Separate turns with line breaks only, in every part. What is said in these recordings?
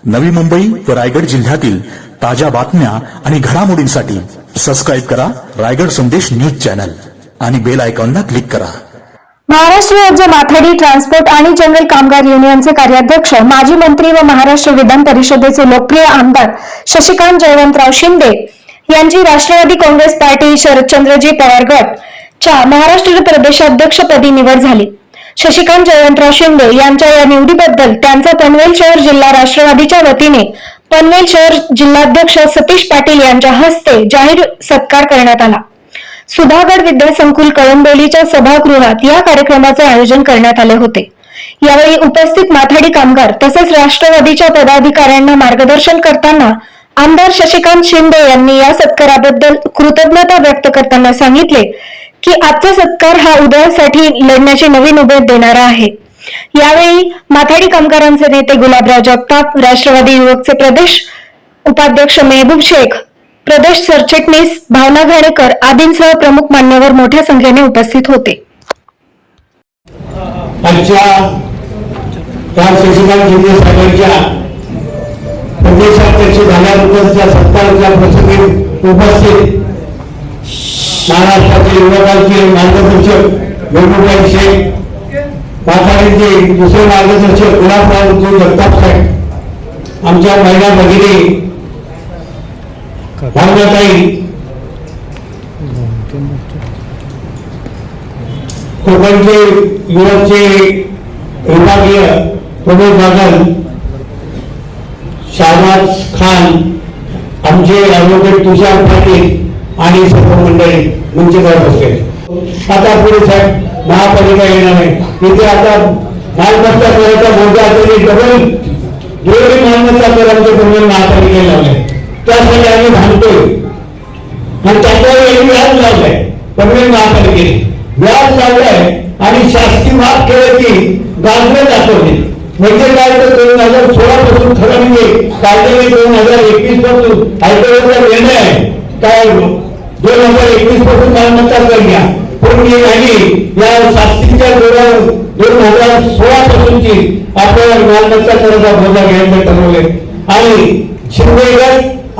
नवी मुंबई व रायगड जिल्ह्यातील ताज्या बातम्या आणि घडामोडींसाठी सबस्क्राईब करा रायगड संदेश न्यूज चॅनल आणि बेल आयकॉनला क्लिक करा.
महाराष्ट्र राज्य माथाडी ट्रान्सपोर्ट आणि जनरल कामगार युनियनचे कार्याध्यक्ष माजी मंत्री व महाराष्ट्र विधान परिषदेचे लोकप्रिय आमदार शशिकांत जयवंतराव शिंदे यांची राष्ट्रवादी काँग्रेस पार्टी शरदचंद्रजी पवार गट च्या महाराष्ट्र प्रदेशाध्यक्षपदी निवड झाली. शशिकांत जयंतराव शिंदे यांच्या या निवडीबद्दल त्यांचा पनवेल शहर जिल्हा राष्ट्रवादीच्या वतीने पनवेल शहर जिल्हाध्यक्ष सतीश पाटील यांच्या हस्ते जाहीर सत्कार करण्यात आला. सुधागड विद्यासंकुल कळंबोलीच्या सभागृहात या कार्यक्रमाचे आयोजन करण्यात आले होते. यावेळी उपस्थित माथाडी कामगार तसेच राष्ट्रवादीच्या पदाधिकाऱ्यांना मार्गदर्शन करताना आमदार शशिकांत शिंदे यांनी या सत्काराबद्दल कृतज्ञता व्यक्त करताना सांगितले. की आजचा सत्कार हा उदयासाठी लढण्याची नवीन उमेद देणारा आहे. यावेळी माथाडी कामगारांचे नेते गुलाबराव जगताप राष्ट्रवादी युवकचे प्रदेश उपाध्यक्ष मेहबूब शेख प्रदेश सरचिटणीस भावना घाणेकर आदींसह प्रमुख मान्यवर मोठ्या संख्येने उपस्थित होते.
आजच्या शशिकांत शिंदे साहेबांच्या प्रदेशाध्यक्ष झाल्यानंतरच्या सत्काराच्या प्रसंगी उपस्थित महाराष्ट्राचे युवकांचे मार्गदर्शक वेणुभाई शेख माथाडीचे दुसरे मार्गदर्शक गुलाबराव जी जगताप साहेब? आमच्या महिला भगिनी भावनाताई कोकणचे युवकचे विभागीय प्रमोद बागल शहबाज खान आमचे ॲडव्होकेट तुषार पाटील आणि सर्व मंडळी म्हणजे मंचवर बसले. आता पुढे साहेब महापालिका येणार आहे. इथे आता मालमत्ता करायचा मोठ्या तरी डबल दोन्ही मालमत्ता कर प्रमाण पूर्ण महापालिकेला लावले. त्यासाठी आम्ही भांडतोय. आणि त्याच्यावर एक व्याज लावलंय पनवेल महापालिकेने. व्याज लावलंय आणि शासकीय माफ केलं की गाजरे दाखवले. म्हणजे काय तर दोन हजार सोळा पासून खरं म्हणजे कायद्याने दोन हजार एकवीसपासून हायकोर्टाचा निर्णय आहे? काय हजार एकवीसपासून मालमत्ता कर घ्या. पण मी नाही या शास्त्रीच्या जोरावर दोन हजार सोळा पासूनची आपल्याला मालमत्ता कराचा बोजा घ्यायचं ठरवले आणि शिंदे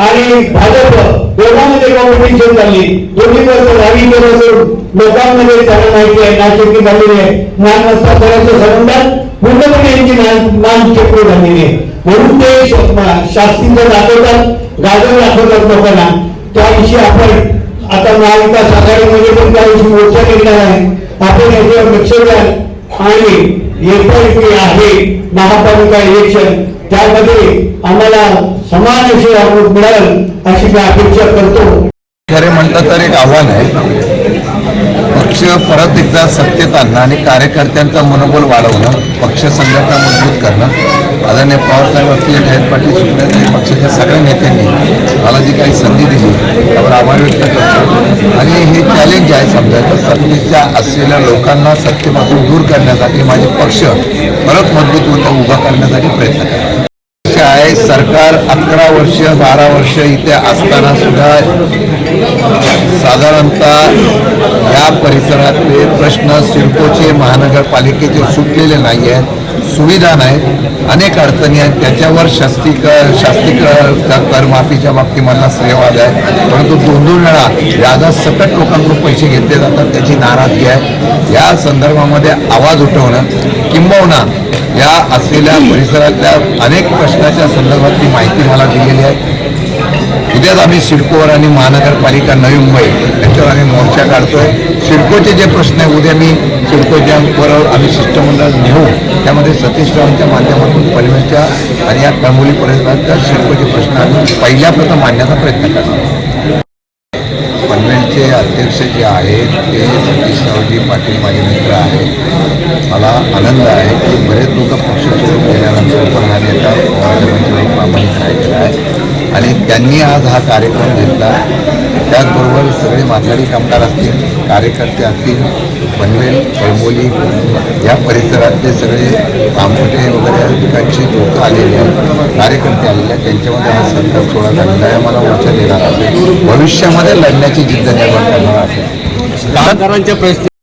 आणि भाजप दोघांमध्ये कॉम्पिटिशन झाली दोन्ही वर्ष रावी करून लोकांमध्ये त्यांना माहिती आहे नाचकी झालेली आहे. मालमत्ता कराचं संबंधात पूर्णपणे यांची मान चक्र झालेली आहे. म्हणून ते शास्त्रीचं दाखवतात गाजर दाखवतात लोकांना. त्याविषयी आपण आता महाविकास आघाडीमध्ये पण त्याविषयी मोर्चा निघणार आहे. आपण याच्यावर लक्ष द्या. आणि येत्या आहे महापालिका इलेक्शन त्यामध्ये आम्हाला समान अशी वागणूक मिळेल अशी मी अपेक्षा करतो.
खरे म्हणतात तर एक आव्हान आहे. पक्ष परत एकदा सत्तेत आणणं आणि कार्यकर्त्यांचा मनोबल वाढवणं पक्ष संघटना मजबूत करणं आदरणीय पवारसाहेब असतील जयंत पाटील सुप्रियाताई पक्षाच्या सगळ्या नेत्यांनी मला जी काही संधी दिली त्यावर आभार व्यक्त करतो. आणि हे चॅलेंज आहे समजा तर सत्तेच्या असलेल्या लोकांना सत्तेपासून दूर करण्यासाठी माझे पक्ष परत मजबूत होता उभा करण्यासाठी प्रयत्न करतो आहे सरकार अकरा वर्ष बारा वर्ष इथे असताना सुद्धा साधारणतः या परिसरातले प्रश्न सिडकोचे महानगरपालिकेचे सुटलेले नाही आहेत सुविधा नाहीत अनेक अडचणी आहेत. त्याच्यावर शास्तिक शास्तिक करमाफीच्या बाबतीत मला श्रेयवाद आहे परंतु दोन दोन वेळा व्याजात सकट लोकांकडून पैसे घेतले जातात त्याची नाराजगी आहे. या संदर्भामध्ये आवाज उठवणं किंबहुना या असलेल्या परिसरातल्या अनेक प्रश्नाच्या संदर्भातली माहिती मला दिलेली आहे. उद्याच आम्ही सिडकोवर आणि महानगरपालिका नवी मुंबई याच्यावर आम्ही मोर्चा काढतोय. सिडकोचे जे प्रश्न आहे उद्या मी सिडकोच्या बरोबर आम्ही शिष्टमंडळ नेऊ. त्यामध्ये सतीश रावांच्या माध्यमातून परिवेशच्या आणि या कळमोली परिसरातल्या सिडकोचे प्रश्न आम्ही पहिल्या प्रथम मांडण्याचा प्रयत्न करतो पनवेलचे अध्यक्ष जे आहेत ते सतीश रावजी पाटील माझे मित्र आहेत. मला आनंद आहे की बरेच लोक पक्ष सोडून गेल्यानंतर पुन्हा येतात पवारसाहेबांची प्रामाणिक राहिलेला आहे. आणि त्यांनी आज हा कार्यक्रम घेतला. त्याचबरोबर सगळे माथाडी कामगार असतील कार्यकर्ते असतील पनवेल कळमोली या परिसरातले सगळे कामटे वगैरे पिकांची लोकं लोक आलेले आहेत कार्यकर्ते आलेले आहेत. त्यांच्यामध्ये हा सत्कार सोडा झालेला आहे. मला ऊर्जा देणार असेल भविष्यामध्ये लढण्याची जिद्द निर्माण करणार असेल
कामगारांच्या प्रश्न